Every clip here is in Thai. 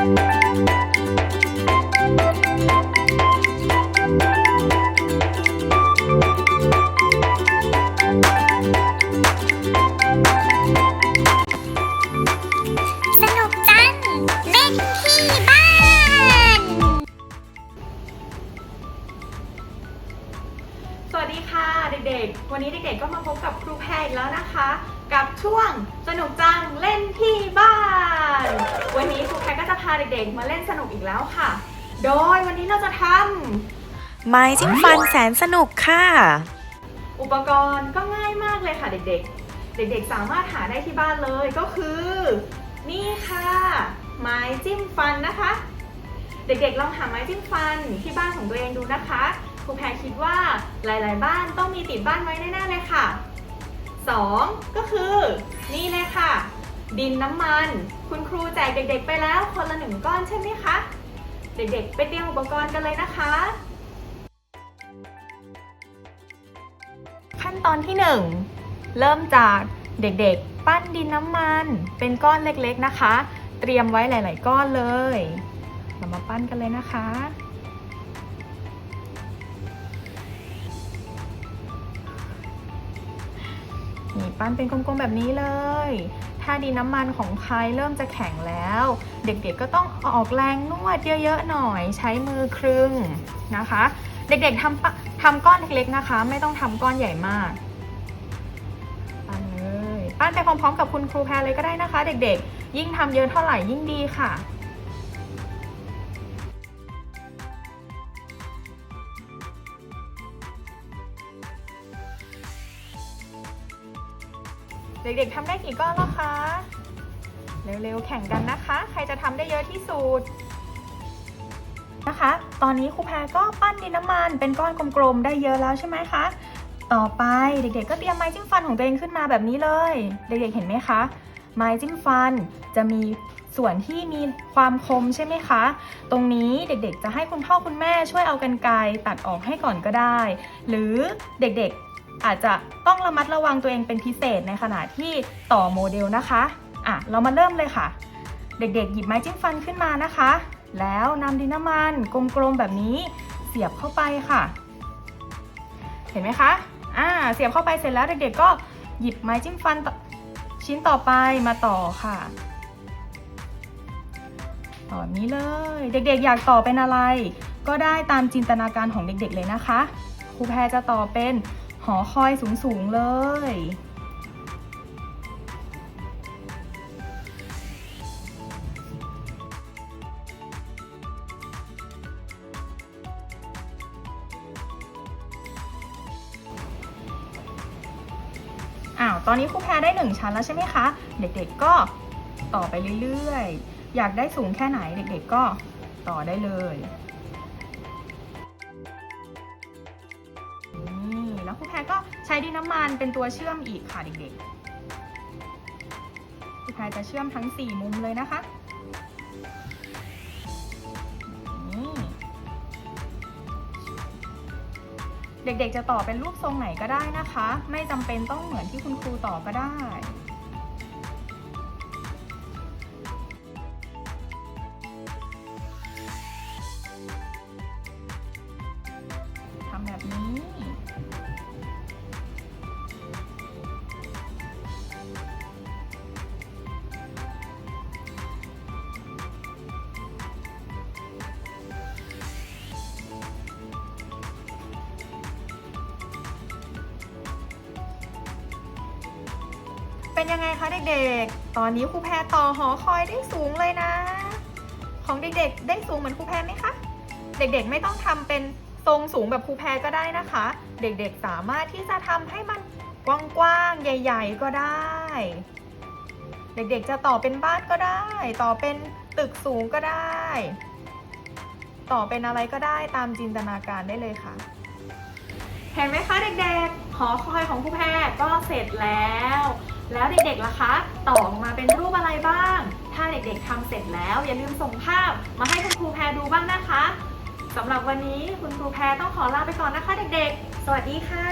สนุกจัง เล่นที่บ้าน สวัสดีค่ะเด็กๆ วันนี้เด็กๆก็มาพบกับครูแพรอีกแล้วนะคะ กับช่วงสนุกจังเล่นที่บ้าน วันนี้ครูแพรก็จะพาเด็กๆ มาเล่นสนุกอีกแล้วค่ะ โดยวันนี้เราจะทไม้จิ้มฟันแสนสนุกค่ะำอุปกรณ์ก็ง่ายมากเลยค่ะเด็กๆ เด็กๆ สามารถหาได้ที่บ้านเลยก็คือ นี่ค่ะ ไม้จิ้มฟันนะคะ เด็กๆ ลองหาไม้จิ้มฟันที่บ้านของตัวเองดูนะคะครูแพรคิดว่าหลายๆ บ้านต้องมีติดบ้านไว้แน่ๆเลยค่ะ 2 ก็คือนี่เลยค่ะ ดินน้ำมัน คุณครูแจกเด็กๆไปแล้ว คนละหนึ่งก้อนใช่ไหมคะ เด็กๆ ไปเตรียมอุปกรณ์กันเลยนะคะ ขั้นตอนที่ 1 เริ่มจากเด็กๆ ปั้นดินน้ำมัน เป็นก้อนเล็กๆนะคะ เตรียมไว้หลาย ๆ ก้อนเลย เรามาปั้นกันเลยนะคะนี่ปั้นเป็นกลมๆแบบนี้เลย ถ้าดินน้ำมันของใครเริ่มจะแข็งแล้ว เด็กๆก็ต้องออกแรงนวดเยอะๆหน่อย ใช้มือครึ่งนะคะ เด็กๆทำปะทำก้อนเล็กๆนะคะ ไม่ต้องทำก้อนใหญ่มากปั้นเลยปั้นไปพร้อมๆ กับคุณครูแพรเลยก็ได้นะคะ เด็กๆ ยิ่งทำเยอะเท่าไหร่ยิ่งดีค่ะ เด็กๆทำได้กี่ก้อนแล้วคะ เร็วๆ แข่งกันนะคะ ใครจะทำได้เยอะที่สุดนะคะ ตอนนี้ครูแพรก็ปั้นดินน้ำมัน เป็นก้อนกลมๆ ได้เยอะแล้วใช่ไหมคะ ต่อไปเด็กๆ ก็เตรียมไม้จิ้มฟันของตัวเองขึ้นมาแบบนี้เลย เด็กๆ เห็นไหมคะ ไม้จิ้มฟันจะมีส่วนที่มีความคมใช่ไหมคะ ตรงนี้เด็กๆ จะให้คุณพ่อคุณแม่ช่วยเอากันไกรตัดออกให้ก่อนก็ได้ หรือเด็กๆ อาจจะต้องระมัดระวังตัวเองเป็นพิเศษในขณะที่ต่อโมเดลนะคะอะเรามาเริ่มเลยค่ะ เด็กๆ หยิบไม้จิ้มฟันขึ้นมานะคะ แล้วนำดินน้ำมันกลมๆแบบนี้เสียบเข้าไปค่ะ เห็นไหมคะอ่าเสียบเข้าไปเสร็จแล้วเด็กๆก็หยิบไม้จิ้มฟันชิ้นต่อไปมาต่อค่ะต่อนี้เลย เด็กๆ อยากต่อเป็นอะไร ก็ได้ตามจินตนาการของเด็กๆเลยนะคะครูแพรจะต่อเป็น อคอยสูงๆเลย อ้าว ตอนนี้ครูแพรได้หนึ่งชั้นแล้วใช่ไหมคะ เด็กๆก็ต่อไปเรื่อยๆ อยากได้สูงแค่ไหนเด็กๆก็ต่อได้เลย ก็ใช้ดินน้ำมันเป็นตัวเชื่อมอีกค่ะเด็กๆพี่แพรจะเชื่อมทั้ง 4 มุมเลยนะคะเด็กๆจะต่อเป็นรูปทรงไหนก็ได้นะคะ ไม่จำเป็นต้องเหมือนที่คุณครูต่อก็ได้ เป็นยังไงคะเด็กๆ ตอนนี้ครูแพรต่อหอคอยได้สูงเลยนะ ของเด็กๆ ได้สูงเหมือนครูแพรไหมคะ เด็กๆ ไม่ต้องทำเป็นทรงสูงแบบครูแพรก็ได้นะคะ เด็กๆ สามารถที่จะทำให้มันกว้างๆ ใหญ่ ๆ ก็ได้ เด็กๆ จะต่อเป็นบ้านก็ได้ ต่อเป็นตึกสูงก็ได้ ต่อเป็นอะไรก็ได้ตามจินตนาการได้เลยค่ะ เห็นไหมคะเด็กๆ หอคอยของครูแพรก็เสร็จแล้ว แล้วเด็กๆล่ะคะต่อออกมาเป็นรูปอะไรบ้าง ถ้าเด็กๆทำเสร็จแล้ว อย่าลืมส่งภาพมาให้คุณครูแพรดูบ้างนะคะสำหรับวันนี้คุณครูแพรต้องขอลาไปก่อนนะคะเด็กๆ สวัสดีค่ะ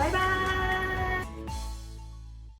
บ๊ายบาย